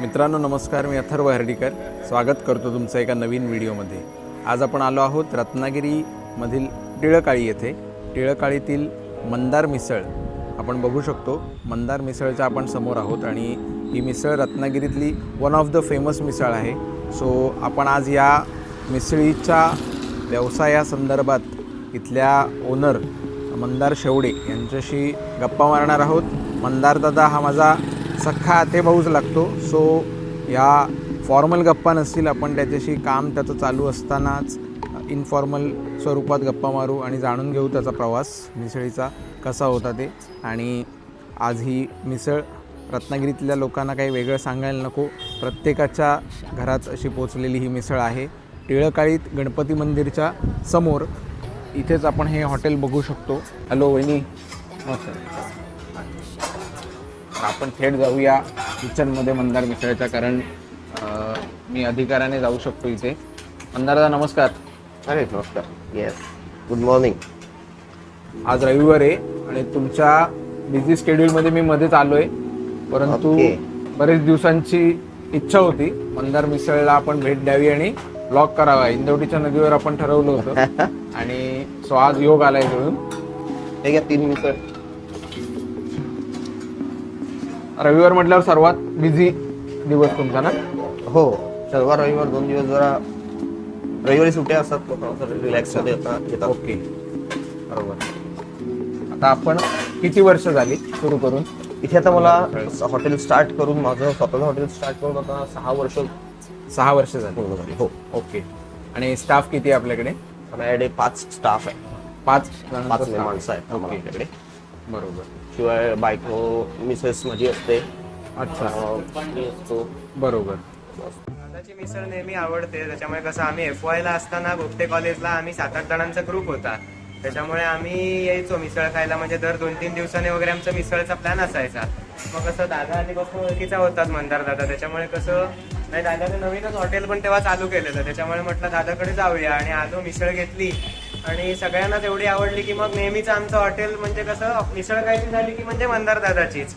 मित्रांनो नमस्कार मी अथर्व हर्डीकर. स्वागत करतो तुमचं एका नवीन व्हिडिओमध्ये. आज आपण आलो आहोत रत्नागिरीमधील टिळकाळी येथे. टिळकाळीतील मंदार मिसळ. आपण बघू शकतो मंदार मिसळच्या आपण समोर आहोत आणि ही मिसळ रत्नागिरीतली वन ऑफ द फेमस मिसळ आहे. सो आपण आज या मिसळीच्या व्यवसायासंदर्भात इथल्या ओनर मंदार शेवडे यांच्याशी गप्पा मारणार आहोत. मंदार दादा हा माझा सख्खा आतेभाऊच लागतो. सो या फॉर्मल गप्पा नसतील आपण त्याच्याशी काम त्याचं चालू असतानाच इनफॉर्मल स्वरूपात गप्पा मारू आणि जाणून घेऊ त्याचा प्रवास मिसळीचा कसा होता ते. आणि आज ही मिसळ रत्नागिरीतल्या लोकांना काही वेगळं सांगायला नको. प्रत्येकाच्या घरात अशी पोचलेली ही मिसळ आहे. टिळकाळीत गणपती मंदिरच्या समोर इथेच आपण हे हॉटेल बघू शकतो. हॅलो वहिनी. नमस्कार. आपण थेट जाऊया किचनमध्ये मंदार मिसळच्या कारण मी अधिकाराने जाऊ शकतो इथे. मंदार दादा नमस्कार. अरे नमस्कार. येस गुड मॉर्निंग आज रविवार आहे आणि तुमच्या बिझी शेड्यूलमध्ये मी मध्येच आलोय. परंतु Okay. बरेच दिवसांची इच्छा होती. मंदार मिसळला आपण भेट द्यावी आणि ब्लॉक करावा. इंदवटीच्या नदीवर आपण ठरवलं होतं. आणि सो आज योग आलाय मिळून हे घ्या तीन मिनिटं. रविवार म्हटल्यावर सर्वात बिझी दिवस तुमचा ना? हो शनिवार रविवार दोन दिवस जरा रविवारी सुट्ट्या असतात रिलॅक्स येतात. ओके. बरोबर. आता आपण किती वर्ष झाली सुरू करून? इथे आता मला हॉटेल स्टार्ट करून माझं स्वतःचं हॉटेल स्टार्ट करून आता सहा वर्ष सहा वर्ष झाली. हो. ओके. आणि स्टाफ किती आहे आपल्याकडे? माझ्याकडे पाच स्टाफ आहे. पाच पाच. माणसं आहेत आपल्याकडे बरोबर. शिवाय बायको मिसेस माझी असते. अच्छा. अं, मी असतो. बरोबर. दादाची मिसळ नेहमी आवडते त्याच्यामुळे कसं आम्ही एफ ला असताना गोपटे कॉलेजला आम्ही सात आठ जणांचा ग्रुप होता. त्याच्यामुळे आम्ही यायचो मिसळ खायला म्हणजे दर दोन तीन दिवसाने वगैरे आमचा मिसळचा प्लॅन असायचा. मग कसं दादा आधीपासून ओळखीचा होतात मंदार दादा. त्याच्यामुळे कसं नाही दादाने नवीनच हॉटेल पण तेव्हा चालू केलेलं. त्याच्यामुळे म्हटलं दादाकडे जाऊया. आणि आलो मिसळ घेतली आणि सगळ्यांनाच एवढी आवडली की मग नेहमीच आमचं हॉटेल म्हणजे कसं मिसळ खायची झाली की म्हणजे मंदार दादाचीच.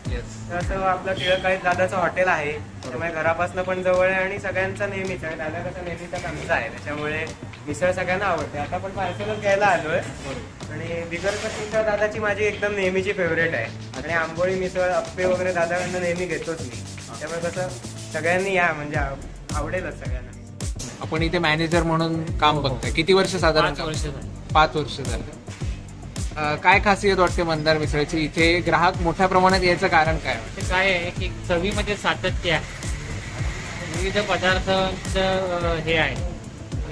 तर असं आपलं टिळकाळीत दादाचं हॉटेल आहे. त्यामुळे घरापासून पण जवळ आहे आणि सगळ्यांचं नेहमीच आहे. दादा कसं नेहमीचा आमचा आहे. त्याच्यामुळे मिसळ सगळ्यांना आवडते. आता पण पार्सलच घ्यायला आलोय. आणि बिगरकट मिसळ दादाची माझी एकदम नेहमीची फेवरेट आहे. आणि आंबोळी मिसळ अप्पे वगैरे दादाकडनं नेहमी घेतोच मी. त्यामुळे कसं सगळ्यांनी या म्हणजे आव- आवडेलच सगळ्यांना. आपण इथे मॅनेजर म्हणून काम बघतोय. किती वर्ष साधारण पाच वर्ष झाली. पाच वर्ष झालं. अं, काय खासियत वाटते मंदार मिसळची? इथे ग्राहक मोठ्या प्रमाणात यायचं कारण काय? ते काय आहे की चवीमध्ये सातत्य आहे. विविध पदार्थांचं अं, हे आहे.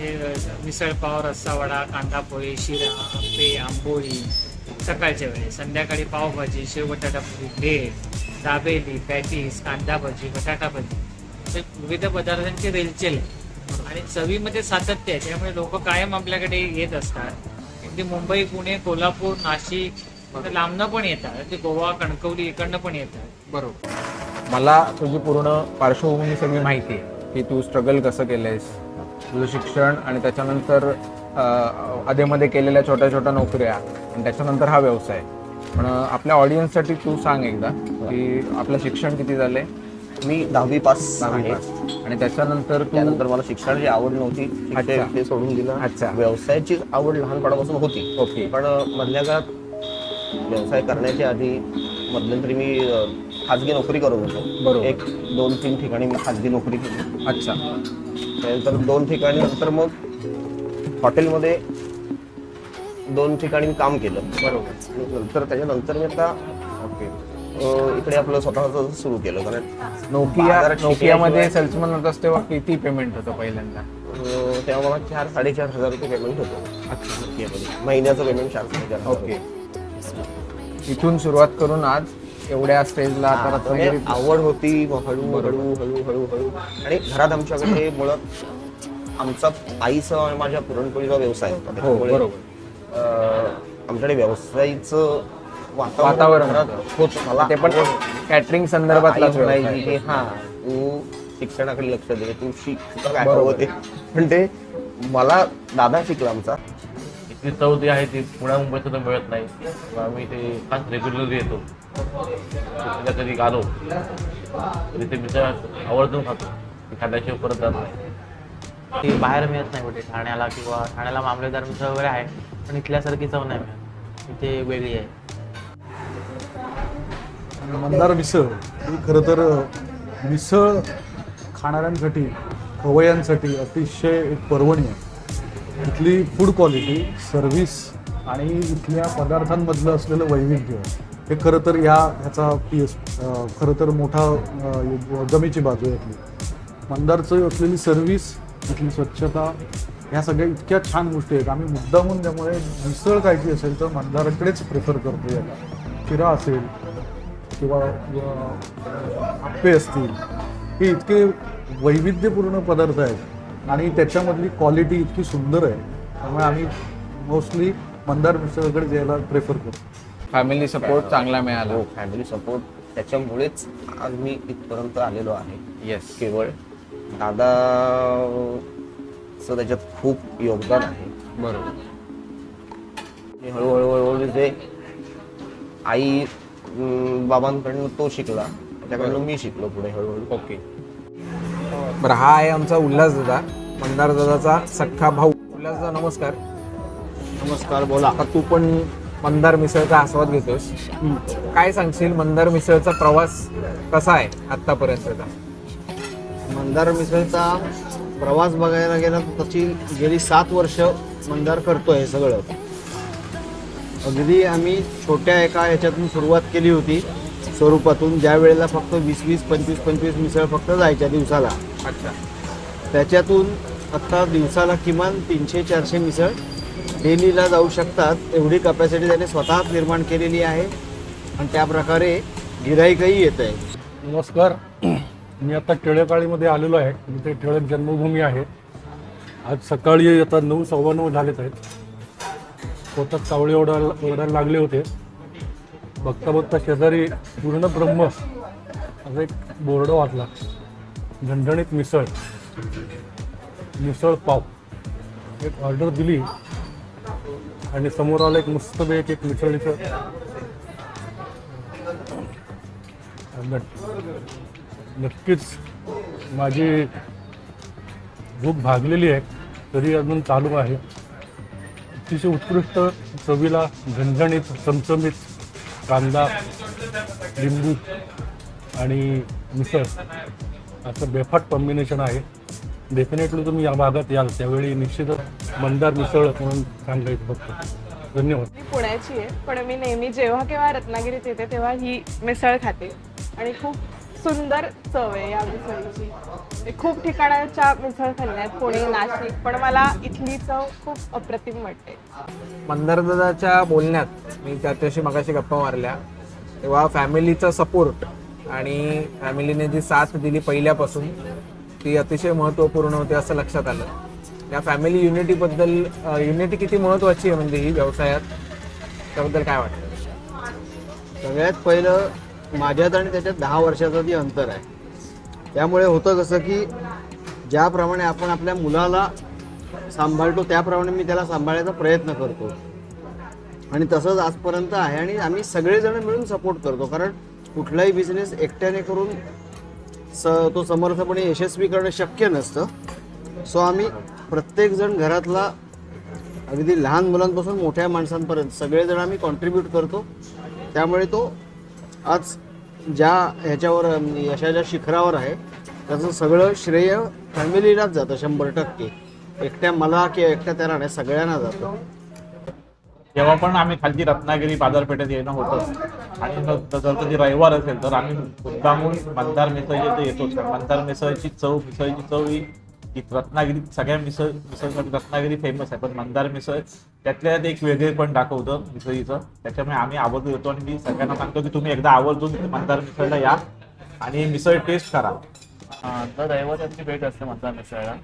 हे अं, मिसळपाव रस्सा वडा कांदा शिरा आंबे आंबोळी. सकाळच्या वेळेस. संध्याकाळी पावभाजी शेव बटाटा पुरी भेळ दाबेली पॅटीस कांदा भजी बटाटा भजी. असे विविध पदार्थांची रेलचेल आहे. आणि चवीमध्ये सातत्य आहे त्यामुळे लोक कायम आपल्याकडे येत असतात. अगदी मुंबई पुणे कोल्हापूर नाशिक लांबनं पण येतात. ते गोवा कणकवली इकडनं पण येतात. बरोबर. मला तुझी पूर्ण पार्श्वभूमी सगळी माहिती आहे की तू स्ट्रगल कसं केलंयस तुझं शिक्षण आणि त्याच्यानंतर अं, अधेमध्ये केलेल्या छोट्या छोट्या नोकऱ्या आणि त्याच्यानंतर हा व्यवसाय. पण आपल्या ऑडियन्ससाठी तू सांग एकदा की आपलं शिक्षण किती झालंय? मी दहावी पास दहावी आहे. पास. आणि त्याच्यानंतर तू त्यानंतर मला शिक्षणाची आवड नव्हती. शिक्षण अच्छा. ते सोडून दिलं. अच्छा. व्यवसायाची आवड लहानपणापासून होती. ओके. पण अ, मधल्या काळात व्यवसाय करण्याच्या आधी मध्यंतरी मी अ, खाजगी नोकरी करत होतो. बरोबर. एक दोन तीन ठिकाणी मी खाजगी नोकरी केली. अच्छा. त्यानंतर दोन ठिकाणी नंतर मग हॉटेलमध्ये दोन ठिकाणी काम केलं. बरोबर. नंतर त्याच्यानंतर मी आता इकडे आपलं स्वतःच सुरू केलं कारण नोकिया बाजारात नोकियामध्ये सेल्समन होतास तेव्हा किती पेमेंट होतं पहिल्यांदा? अ, तेव्हा मला चार साडेचार हजार रुपये पेमेंट होतं. अच्छा. नोकियामध्ये. महिन्याचं पेमेंट चार साडेचार हजार ओके. इथून सुरुवात करून आज एवढ्या स्टेजला आता म्हणजे रत्नागिरीत आवड होती मग हळू हळू हळू हळू हळू. आणि घरात आमच्याकडे मुळात आमचा आईचा आणि माझ्या पुरणपोळीचा व्यवसाय होता. हो त्याच्यामुळे, बरोबर. अं, आमच्याकडे व्यवसायीचं वातावरण होत. मला ते पण कॅटरिंग आई संदर्भातलाच म्हणायची व्यवसाय. की हा तू शिक्षणाकडे लक्ष दे तू शिक काय ते पण ते मला दादा शिकला आमचा. इथली चव जी आहे ती. पुण्या मुंबईत तर मिळत नाही. आम्ही ते खास रेग्युलरली येतो सुट्टीला कधी आलो तर इथे मिसळ आवर्जून खातो. ती खाल्ल्याशिवाय परत जात नाही. ती बाहेर मिळत नाही कुठे ठाण्याला किंवा ठाण्याला मामलेदार मिसळ वगैरे आहे पण इथल्यासारखी चव नाही मिळत. इथे वेगळी आहे. मंदार मिसळ. ही खरं तर मिसळ खाणाऱ्यांसाठी खवयांसाठी अतिशय एक पर्वणी आहे. इथली फूड क्वालिटी सर्व्हिस आणि इथल्या पदार्थांमधलं असलेलं वैविध्य हे खरं तर या ह्याचा पी एस खरं तर मोठा जमीची जमेची बाजू आहे इथली. मंदारचं असलेली सर्व्हिस इथली स्वच्छता ह्या सगळ्या इतक्या छान गोष्टी आहेत. आम्ही मुद्दामून त्यामुळे मिसळ खायची असेल तर मंदाराकडेच प्रेफर करतो याला. शिरा असेल किंवा आप्पे असतील हे इतके वैविध्यपूर्ण पदार्थ आहेत आणि त्याच्यामधली क्वालिटी इतकी सुंदर आहे त्यामुळे आम्ही मोस्टली मंदार मिसळकडे जायला प्रेफर करतो. फॅमिली सपोर्ट चांगला मिळाला. हो फॅमिली सपोर्ट त्याच्यामुळेच आज मी इथपर्यंत आलेलो आहे. येस केवळ दादा चं त्याच्यात खूप योगदान आहे. बरोबर. हळूहळू हळूहळू जे आई बाबांकडनं तो शिकला. त्याच्याकडनं मी शिकलो पुढे हळूहळू. ओके. बरं हा आहे आमचा उल्हास दादा मंदार दादाचा सख्खा भाऊ. उल्हास दादा नमस्कार. नमस्कार बोला. आता तू पण मंदार मिसळचा आस्वाद घेतोस. काय सांगशील मंदार मिसळचा प्रवास कसा आहे आतापर्यंतचा मंदार मिसळचा प्रवास बघायला गेला तर तशी गेली सात वर्ष मंदार करतोय हे सगळं. अगदी आम्ही छोट्या एका ह्याच्यातून सुरुवात केली होती स्वरूपातून ज्या वेळेला फक्त वीस वीस पंचवीस पंचवीस मिसळ फक्त जायच्या दिवसाला. अच्छा. त्याच्यातून आत्ता दिवसाला किमान तीनशे चारशे मिसळ डेलीला जाऊ शकतात एवढी कपॅसिटी त्याने स्वतःच निर्माण केलेली आहे. आणि त्या प्रकारे गिराईकही येत आहे नमस्कार. मी आता टिळकाळीमध्ये आलेलो आहे. इथे टिळक जन्मभूमी आहे. आज सकाळी आता नऊ सव्वा नऊ झालेच आहेत. पोटात कावळे ओढायला ओढायला लागले होते. बघता बघता शेजारी पूर्ण ब्रह्म असा एक बोर्ड वाचला. झणझणीत मिसळ. मिसळ पाव. एक ऑर्डर दिली. आणि समोर आलं एक मस्त बेक एक मिसळीचं नक्कीच माझी भूक भागलेली आहे तरी अजून चालू आहे. अतिशय उत्कृष्ट चवीला झणझणीत चमचमीत कांदा लिंबू आणि मिसळ. असं बेफाट कॉम्बिनेशन आहे. डेफिनेटली तुम्ही या भागात याल. त्यावेळी निश्चितच मंदार मिसळ म्हणून सांगायचं फक्त. धन्यवाद. मी पुण्याची आहे पण मी नेहमी जेव्हा केव्हा रत्नागिरीत येते तेव्हा ही मिसळ खाते. आणि खूप सुंदर चव आहे या मिसळीची. मी खूप ठिकाणाच्या मिसळ खाल्ल्या आहेत पुणे नाशिक पण मला इथली चव खूप अप्रतिम वाटते. मंदार दादाच्या बोलण्यात मी त्याच्याशी मगाशी गप्पा मारल्या. तेव्हा फॅमिलीचा सपोर्ट आणि फॅमिलीने जी साथ दिली पहिल्यापासून ती अतिशय महत्त्वपूर्ण होती असं लक्षात आलं. या फॅमिली युनिटीबद्दल युनिटी किती महत्त्वाची आहे म्हणजे ही व्यवसायात? त्याबद्दल काय वाटतं? सगळ्यात पहिलं माझ्यात आणि त्याच्यात दहा वर्षाचं ती अंतर आहे. त्यामुळे होतं कसं की ज्याप्रमाणे आपण आपल्या मुलाला सांभाळतो त्याप्रमाणे मी त्याला सांभाळायचा प्रयत्न करतो. आणि तसंच आजपर्यंत आहे आणि आम्ही सगळेजण मिळून सपोर्ट करतो. कारण कुठलाही बिझनेस एकट्याने करून स तो समर्थपणे यशस्वी करणं शक्य नसतं. सो आम्ही प्रत्येकजण घरातला अगदी लहान मुलांपासून मोठ्या माणसांपर्यंत सगळेजण आम्ही कॉन्ट्रीब्यूट करतो. त्यामुळे तो आज ज्या ह्याच्यावर म्हणजे यशाच्या शिखरावर आहे त्याचं सगळं श्रेय फॅमिलीलाच जातं शंभर टक्के. एकट्या मला किंवा एकट्या त्याला नाही सगळ्यांना जातं. जेव्हा पण आम्ही खालची रत्नागिरी बाजारपेठेत येणं होतं आणि जर कधी रविवार असेल तर आम्ही मुद्दामून मंदार मिसळ येतो मंदार मिसळची चव मिसळची चव ही की रत्नागिरीत सगळ्या मिसळ मिसळ रत्नागिरी फेमस आहे. पण मंदार मिसळ त्यातल्या एक वेगळे पण दाखवतं मिसळीचं. त्याच्यामुळे आम्ही आवर्जून येतो आणि मी सगळ्यांना सांगतो की तुम्ही एकदा आवर्जून मंदार मिसळला या आणि मिसळ टेस्ट करा. तर दर भेट असते मंदार मिसळला.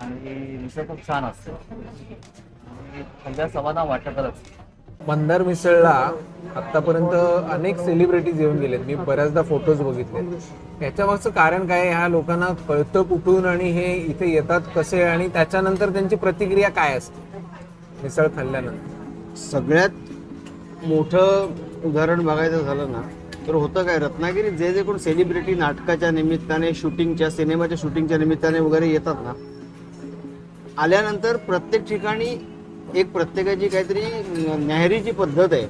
आणि मिसळ खूप छान असते. आणि सगळ्या समाधान वाटतच. असतं मंदार मिसळला आतापर्यंत अनेक सेलिब्रिटीज येऊन गेलेत. मी बऱ्याचदा फोटोज बघितले याच्या मागचं कारण काय आहे? ह्या लोकांना कळतं कुठून आणि हे इथे येतात कसे आणि त्याच्यानंतर त्यांची प्रतिक्रिया काय असते? मिसळ खाल्ल्यानंतर. सगळ्यात मोठं उदाहरण बघायचं झालं ना तर होतं काय? रत्नागिरीत जे जे कोण सेलिब्रिटी नाटकाच्या निमित्ताने शूटिंगच्या सिनेमाच्या शूटिंगच्या निमित्ताने वगैरे येतात ना आल्यानंतर प्रत्येक ठिकाणी एक प्रत्येकाची काहीतरी न्याहरीची पद्धत आहे.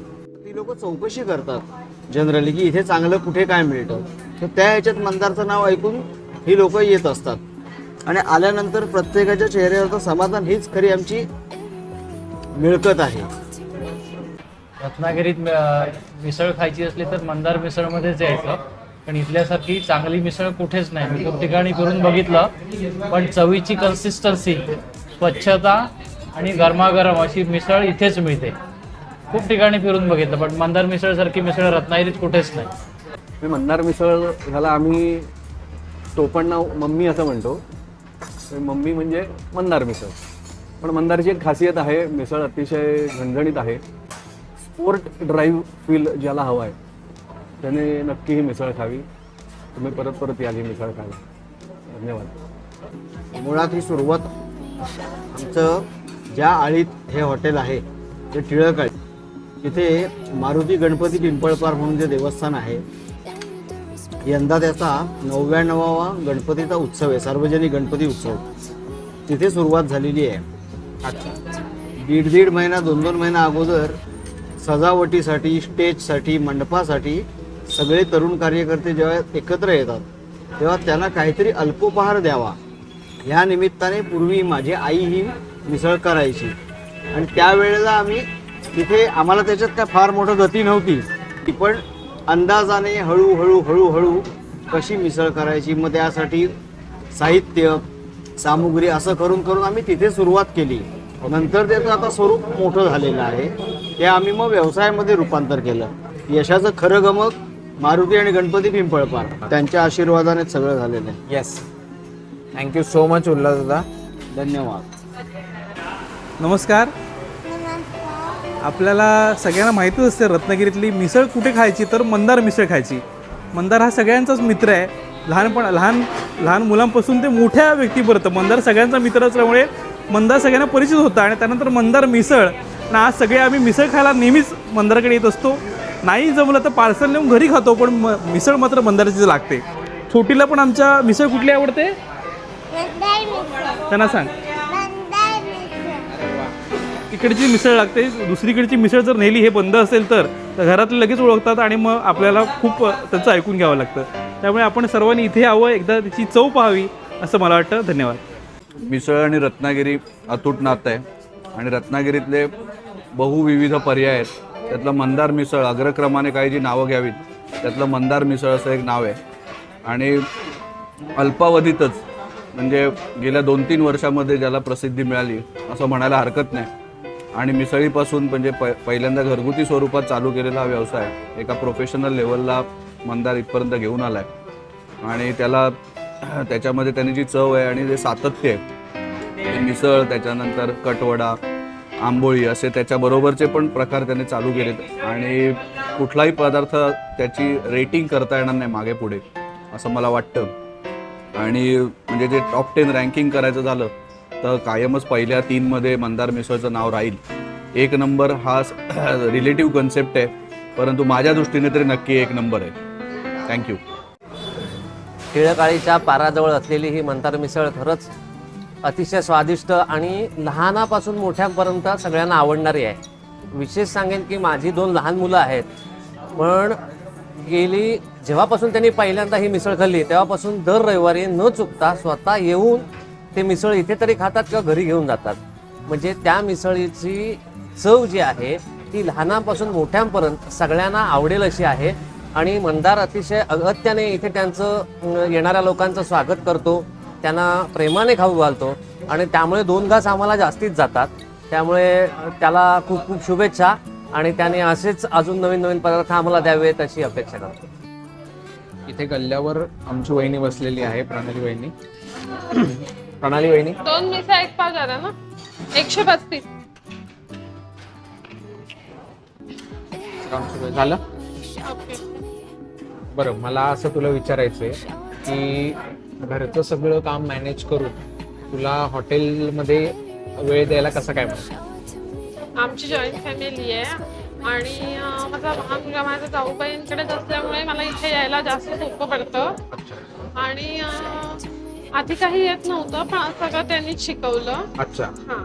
ती लोक चौकशी करतात जनरली की इथे चांगलं कुठे काय मिळतं. तर त्या ह्याच्यात मंदारचं नाव ऐकून ही लोक येत असतात. आणि आल्यानंतर प्रत्येकाच्या चेहऱ्यावरचं समाधान हीच खरी आमची मिळकत आहे. रत्नागिरीत मिसळ खायची असली तर मंदार मिसळमध्येच यायचं. पण इथल्यासारखी चांगली मिसळ कुठेच नाही. मी खूप ठिकाणी करून बघितलं पण चवीची कन्सिस्टन्सी स्वच्छता आणि गरमागरम अशी मिसळ इथेच मिळते. खूप ठिकाणी फिरून बघितलं पण मंदार मिसळसारखी मिसळ रत्नागिरीत कुठेच नाही. मी मंदार मिसळ ह्याला आम्ही टोपण नाव मम्मी असं म्हणतो. मम्मी म्हणजे मंदार मिसळ. पण मंदारची एक खासियत आहे मिसळ अतिशय झणझणीत आहे. स्पोर्ट ड्राईव्ह फील ज्याला हवा आहे त्याने नक्की ही मिसळ खावी. तुम्ही परत परत याल ही मिसळ खायला धन्यवाद. मुळात ही सुरुवात आमचं ज्या आळीत हे हॉटेल आहे ते टिळक आहे. तिथे मारुती गणपती पिंपळपार म्हणून जे देवस्थान आहे यंदा त्याचा नव्याण्णवावा गणपतीचा उत्सव आहे सार्वजनिक गणपती उत्सव. तिथे सुरुवात झालेली आहे. दीड दीड महिना दोन दोन महिना अगोदर सजावटीसाठी स्टेजसाठी मंडपासाठी सगळे तरुण कार्यकर्ते जेव्हा एकत्र येतात तेव्हा त्यांना काहीतरी अल्पोपहार द्यावा. ह्या निमित्ताने पूर्वी माझी आई ही मिसळ करायची. आणि त्यावेळेला आम्ही तिथे आम्हाला त्याच्यात काय फार मोठं गती नव्हती. ती पण अंदाजाने हळूहळू हळूहळू कशी मिसळ करायची मग त्यासाठी साहित्य सामुग्री असं करून करून आम्ही तिथे सुरुवात केली. नंतर त्याचं आता स्वरूप मोठं झालेलं आहे. ते आम्ही मग व्यवसायामध्ये रूपांतर केलं. यशाचं खरं गमक मारुती आणि गणपती पिंपळपार त्यांच्या आशीर्वादाने सगळं झालेलं आहे. Yes thank you so much Ulhas दादा धन्यवाद. नमस्कार. आपल्याला सगळ्यांना माहितीच असते रत्नागिरीतली मिसळ कुठे खायची तर मंदार मिसळ खायची. मंदार हा सगळ्यांचाच मित्र आहे. लहानपण लहान लहान मुलांपासून ते मोठ्या व्यक्तीपर्यंत मंदार सगळ्यांचा मित्र असल्यामुळे मंदार सगळ्यांना परिचित होता आणि त्यानंतर मंदार मिसळ आणि आज सगळे आम्ही मिसळ खायला नेहमीच मंदारकडे येत असतो. नाही जमलं तर पार्सल नेऊन घरी खातो पण म मिसळ मात्र मंदाराचीच लागते. छोटीला पण आमच्या मिसळ कुठली आवडते? त्यांना सांग. इकडची मिसळ लागते. दुसरीकडची मिसळ जर नेली हे बंद असेल तर तर घरातले लगेच ओळखतात आणि मग आपल्याला खूप त्यांचं त्याचं ऐकून घ्यावं लागतं. त्यामुळे आपण सर्वांनी इथे यावं एकदा त्याची चव पाहावी असं मला वाटतं. धन्यवाद. मिसळ आणि रत्नागिरी अतूट नातं आहे. आणि रत्नागिरीतले बहुविविध पर्याय आहेत. त्यातलं मंदार मिसळ अग्रक्रमाने काही जी नावं घ्यावीत त्यातलं मंदार मिसळ असं एक नाव आहे. आणि अल्पावधीतच म्हणजे गेल्या दोन तीन वर्षामध्ये ज्याला प्रसिद्धी मिळाली असं म्हणायला हरकत नाही. आणि मिसळीपासून म्हणजे प पहिल्यांदा घरगुती स्वरूपात चालू केलेला हा व्यवसाय एका प्रोफेशनल लेवलला मंदार इथपर्यंत घेऊन आला आहे आणि त्याला त्याच्यामध्ये त्यांनी जी चव आहे आणि जे सातत्य आहे मिसळ त्याच्यानंतर कटवडा आंबोळी असे त्याच्याबरोबरचे पण प्रकार त्याने चालू केलेत. आणि कुठलाही पदार्थ त्याची रेटिंग करता येणार नाही मागे पुढे असं मला वाटतं. आणि म्हणजे जे टॉप टेन रँकिंग करायचं झालं तर कायमच पहिल्या तीनमध्ये मंदार मिसळचं नाव राहील. एक नंबर हा रिलेटिव्ह कन्सेप्ट आहे. परंतु माझ्या दृष्टीने तरी नक्की एक नंबर आहे. थँक्यू टिळकाळीच्या पाराजवळ असलेली ही मंतार मिसळ खरंच अतिशय स्वादिष्ट आणि लहानापासून मोठ्यापर्यंत सगळ्यांना आवडणारी आहे. विशेष सांगेन की माझी दोन लहान मुलं आहेत. पण गेली जेव्हापासून त्यांनी पहिल्यांदा ही मिसळ खाल्ली तेव्हापासून दर रविवारी न चुकता स्वतः येऊन ते मिसळ इथे तरी खातात किंवा घरी घेऊन जातात. म्हणजे त्या मिसळीची चव जी आहे ती लहानापासून मोठ्यांपर्यंत सगळ्यांना आवडेल अशी आहे. आणि मंदार अतिशय अगत्याने इथे त्यांचं येणाऱ्या लोकांचं स्वागत करतो. त्यांना प्रेमाने खाऊ घालतो. आणि त्यामुळे दोन घास आम्हाला जास्तीच जातात. त्यामुळे त्याला खूप खूप शुभेच्छा. आणि त्याने असेच अजून नवीन नवीन पदार्थ आम्हाला द्यावेत अशी अपेक्षा करतो. इथे गल्ल्यावर आमची वहिनी बसलेली आहे प्रणाली वहिनी. प्रणाली वहिनी? दोन मिसळ एक पाव झाला ना? एकशे पस्तीस. झालं? बरं मला असं तुला विचारायचंय की घरचं सगळं काम मॅनेज करून तुला हॉटेलमध्ये वेळ द्यायला कसं काय म्हणतं आमची जॉईंट फॅमिली आहे आणि अं, माझा लहान मुलगा माझ्या जाऊबाईंकडेच असल्यामुळे मला इथे यायला जास्त सोपं पडतं. आणि अं, आधी काही येत नव्हतं पण सगळं त्यांनीच शिकवलं. अच्छा. हां.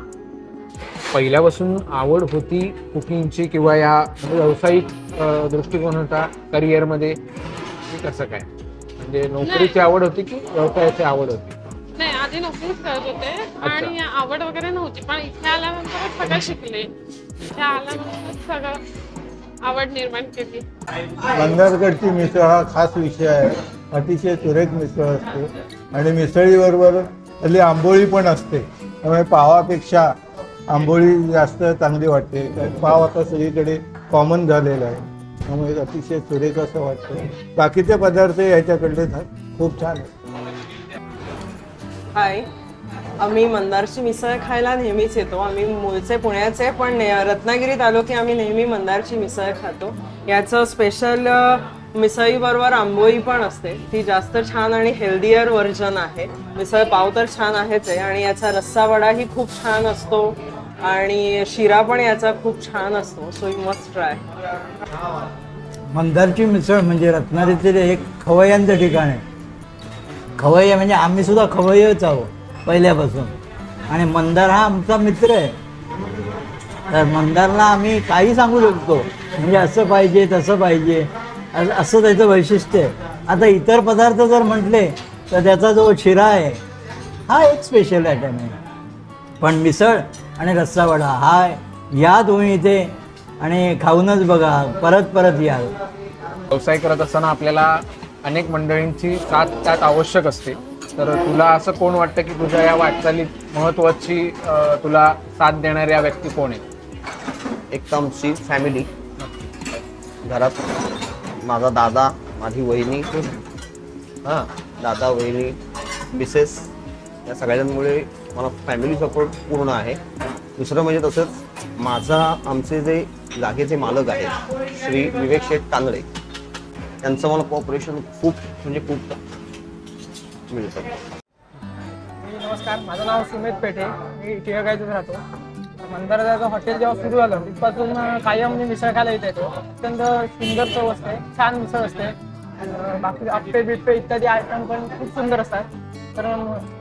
पहिल्यापासून आवड होती कुकिंगची किंवा या व्यावसायिक अ, दृष्टिकोन होता करिअरमध्ये की कसं काय? म्हणजे नोकरीची आवड होती की व्यवसायाची आवड होती? नाही आधी नोकरीच करत होते. आणि आवड वगैरे नव्हती पण इथे आल्यानंतरच सगळं शिकले. इथे आल्यानंतर सगळं आवड निर्माण केली. मंदारगडची मिसळ हा खास विषय आहे. अतिशय सुरेख मिसळ असते. आणि मिसळीबरोबर हल्ली आंबोळी पण असते. त्यामुळे पावापेक्षा आंबोळी जास्त चांगली वाटते. पाव आता सगळीकडे कॉमन झालेला आहे. त्यामुळे अतिशय सुरेख असं वाटतं. बाकीचे पदार्थ याच्याकडले खूप छान आहेत. हाय आम्ही मंदारची मिसळ खायला नेहमीच येतो. आम्ही मूळचे पुण्याचे पण रत्नागिरीत आलो की आम्ही नेहमी मंदारची मिसळ खातो. याचं स्पेशल मिसळीबरोबर आंबोळी पण असते. ती जास्त छान आणि हेल्दियर व्हर्जन आहे. मिसळ पाव तर छान आहेच आहे. आणि याचा रस्सा वडाही खूप छान असतो. आणि शिरा पण याचा खूप छान असतो. सो यू मस्ट ट्राय मंदारची मिसळ म्हणजे रत्नागिरीतील एक खवय्यांचं ठिकाण आहे. खवय्ये म्हणजे आम्ही सुद्धा खवय्यच आहोत. पहिल्यापासून. आणि मंदार हा आमचा मित्र आहे. तर मंदारला आम्ही काही सांगू शकतो. म्हणजे असं पाहिजे तसं पाहिजे. असं त्याचं वैशिष्ट्य आहे. आता इतर पदार्थ जर म्हटले तर त्याचा जो शिरा आहे हा एक स्पेशल आयटम आहे. पण मिसळ आणि रस्सा वडा हा या तुम्ही इथे आणि खाऊनच बघा परत परत याल व्यवसाय करत असताना आपल्याला अनेक मंडळींची साथ त्यात आवश्यक असते. तर तुला असं कोण वाटतं की तुझ्या या वाटचालीत महत्वाची तुला साथ देणाऱ्या व्यक्ती कोण आहे? एक तर आमची फॅमिली घरात माझा दादा माझी वहिनी हां दादा वहिनी मिसेस या सगळ्यांमुळे मला फॅमिली सपोर्ट पूर्ण आहे. दुसरं म्हणजे तसंच माझा आमचे जे जागेचे मालक आहेत श्री विवेक शेठ कांदळे त्यांचं मला कॉपरेशन खूप म्हणजे खूप मिळतं नमस्कार माझं नाव सुमित पेठे. मी टिळकाईतच राहतो. मंदाराचं हॉटेल जेव्हा सुरू झालं तिथपासून कायम मी मिसळ खायला येत येतो अत्यंत सुंदर चव असते छान मिसळ असते. बाकी आप्पे बिप्पे इत्यादी आयटम पण खूप सुंदर असतात. तर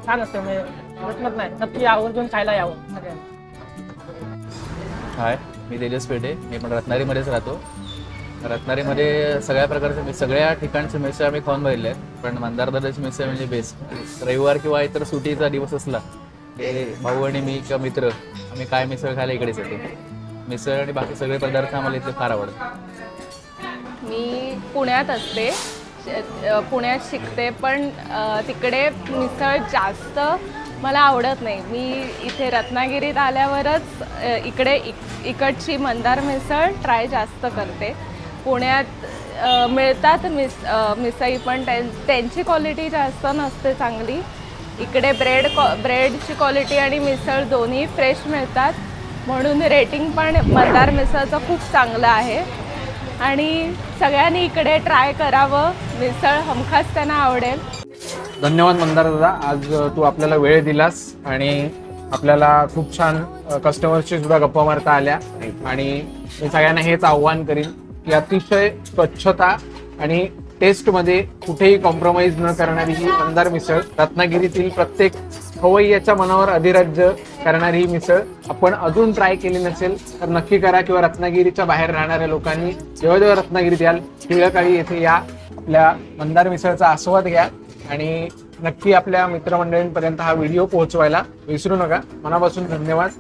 छान असते म्हणजे प्रश्नच नाही. नक्की आवर्जून खायला यावं. सगळ्यांनी हाय मी तेजस पेठे. मी पण रत्नागिरीमध्येच राहतो. रत्नागिरीमध्ये सगळ्या प्रकारचे मिस सगळ्या ठिकाणचे मिसळ आम्ही खाऊन बघितले आहेत. पण मंदारदादाची मिसळ म्हणजे बेस्ट रविवार किंवा इतर सुटीचा दिवस असला भाऊ आणि मी किंवा मित्र आम्ही काय मिसळ खायला इकडेच येतो मिसळ आणि बाकी सगळे पदार्थ आम्हाला इथे फार आवडतात. मी पुण्यात असते. श- अ, पुण्यात शिकते पण अ, तिकडे मिसळ जास्त मला आवडत नाही. मी इथे रत्नागिरीत आल्यावरच अ, इकडे इक- इकडची मंदार मिसळ ट्राय जास्त करते. पुण्यात मिळतात मिस मिसई पण त्यां त्यांची क्वालिटी जास्त नसते चांगली. इकडे ब्रेड क्वा ब्रेडची क्वालिटी आणि मिसळ दोन्ही फ्रेश मिळतात. म्हणून रेटिंग पण मंदार मिसळचं खूप चांगलं आहे. आणि सगळ्यांनी इकडे ट्राय करावं. मिसळ हमखास त्यांना आवडेल. धन्यवाद मंदार दादा. आज तू आपल्याला वेळ दिलास आणि आपल्याला खूप छान कस्टमरशी सुद्धा गप्पा मारता आल्या. आणि मी सगळ्यांना हेच आव्हान करीन. की अतिशय स्वच्छता आणि टेस्टमध्ये कुठेही कॉम्प्रोमाइज न करणारी ही मंदार मिसळ. रत्नागिरीतील प्रत्येक खवय्याच्या मनावर अधिराज्य करणारी ही मिसळ आपण अजून ट्राय केली नसेल तर नक्की करा किंवा रत्नागिरीच्या बाहेर राहणाऱ्या लोकांनी जेव्हा जेव्हा रत्नागिरीत याल टिळकाळी येथे या. आपल्या मंदार मिसळचा आस्वाद घ्या आणि नक्की आपल्या मित्रमंडळींपर्यंत हा व्हिडिओ पोहोचवायला विसरू नका. मनापासून धन्यवाद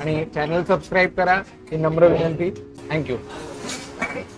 आणि चॅनल सबस्क्राईब करा ही नम्र विनंती. Thank you Okay.